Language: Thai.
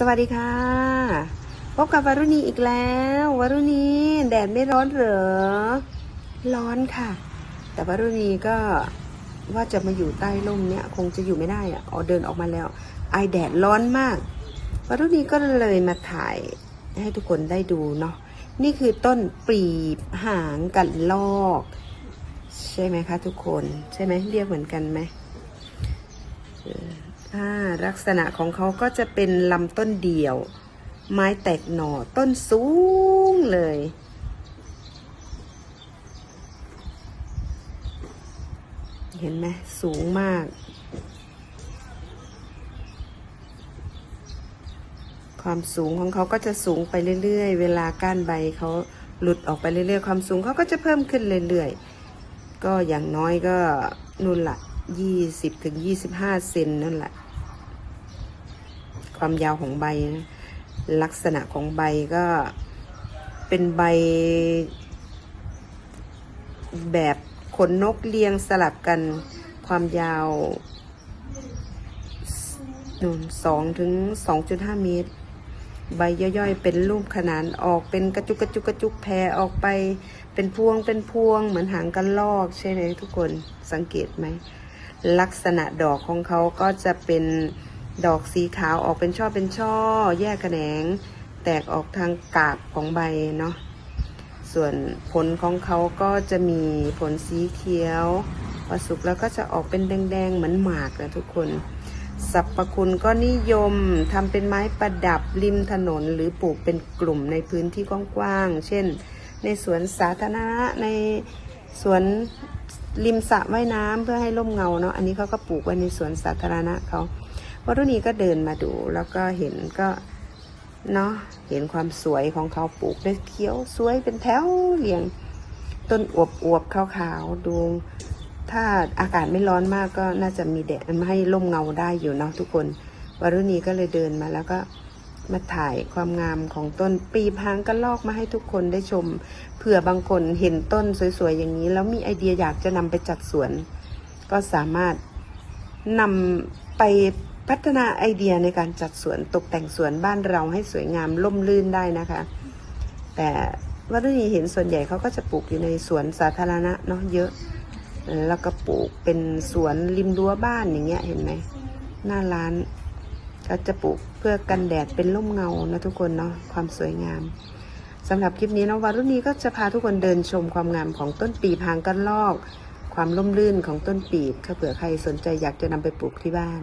สวัสดีค่ะ พบกับวารุณีอีกแล้ววารุณีแดดไม่ร้อนเหรอ ร้อนค่ะ แต่วารุณีก็ว่าจะมาอยู่ใต้ร่มเนี่ย คงจะอยู่ไม่ได้อะออเดินออกมาแล้ว ไอแดดร้อนมากวารุณีก็เลยมาถ่ายให้ทุกคนได้ดูเนาะนี่คือต้นปรีบหางกันลอก ใช่ไหมคะทุกคน ใช่ไหมเรียกเหมือนกันไหม ลักษณะของเขาก็จะเป็นลำต้นเดี่ยว ไม้แตกหน่อต้นสูงเลย เห็นไหมสูงมากความสูงของเขาก็จะสูงไปเรื่อยๆ เวลาก้านใบเขาหลุดออกไปเรื่อยๆ ความสูงเขาก็จะเพิ่มขึ้นเรื่อยๆ ก็อย่างน้อยก็นู่นละ ยี่สิบถึงยี่สิบห้าเซนนั่นแหละ ความยาวของใบนะลักษณะของใบก็เป็นใบ แบบขนนกเรียงสลับกันความยาวนูนสองถึงสองจุดห้าเมตร ใบย่อยๆ เป็นรูปขนานออกเป็นกระจุกกระจุกกระจุกแผ่ออกไป เป็นพวงเป็นพวงเหมือนหางกระลอกใช่ไหมทุกคนสังเกตไหม ลักษณะดอกของเขาก็จะเป็นดอกสีขาวออกเป็นช่อเป็นช่อ แยกแขนง แตกออกทางกาบของใบเนาะส่วนผลของเขาก็จะมีผลสีเขียวพอสุกแล้วก็จะออกเป็นแดงๆเหมือนหมากนะทุกคนสรรพคุณก็นิยมทำเป็นไม้ประดับริมถนนหรือปลูกเป็นกลุ่มในพื้นที่กว้างๆ เช่น ในสวนสาธารณะในสวน ริมสระว่ายน้ำเพื่อให้ร่มเงาเนาะอันนี้เขาก็ปลูกไว้ในสวนสาธารณะเขาวัรุณีก็เดินมาดูแล้วก็เห็นก็เนาะเห็นความสวยของเขาปลูกได้เขียวสวยเป็นแถวเรียง ต้นอวบอวบขาวๆดูถ้าอากาศไม่ร้อนมากก็น่าจะมีแดดมาให้ร่มเงาได้อยู่เนาะทุกคนวารุณีก็เลยเดินมาแล้วก็ มาถ่ายความงามของต้นปีบหางกระลอกมาให้ทุกคนได้ชม เผื่อบางคนเห็นต้นสวยๆอย่างนี้ แล้วมีไอเดียอยากจะนำไปจัดสวน ก็สามารถนำไปพัฒนาไอเดียในการจัดสวนตกแต่งสวนบ้านเราให้สวยงามล่มลื่นได้นะคะ แต่วัดนีเห็นส่วนใหญ่เขาก็จะปลูกอยู่ในสวนสาธารณะเนาะเยอะ แล้วก็ปลูกเป็นสวนริมรั้วบ้านอย่างเงี้ยเห็นไหมหน้าร้าน ก็จะปลูกเพื่อกันแดดเป็นร่มเงานะทุกคนเนาะความสวยงามสำหรับคลิปนี้น้องวารุณีก็จะพาทุกคนเดินชมความงามของต้นปีพางกันลอก ความร่มรื่นของต้นปีบถ้าเผื่อใครสนใจอยากจะนำไปปลูกที่บ้าน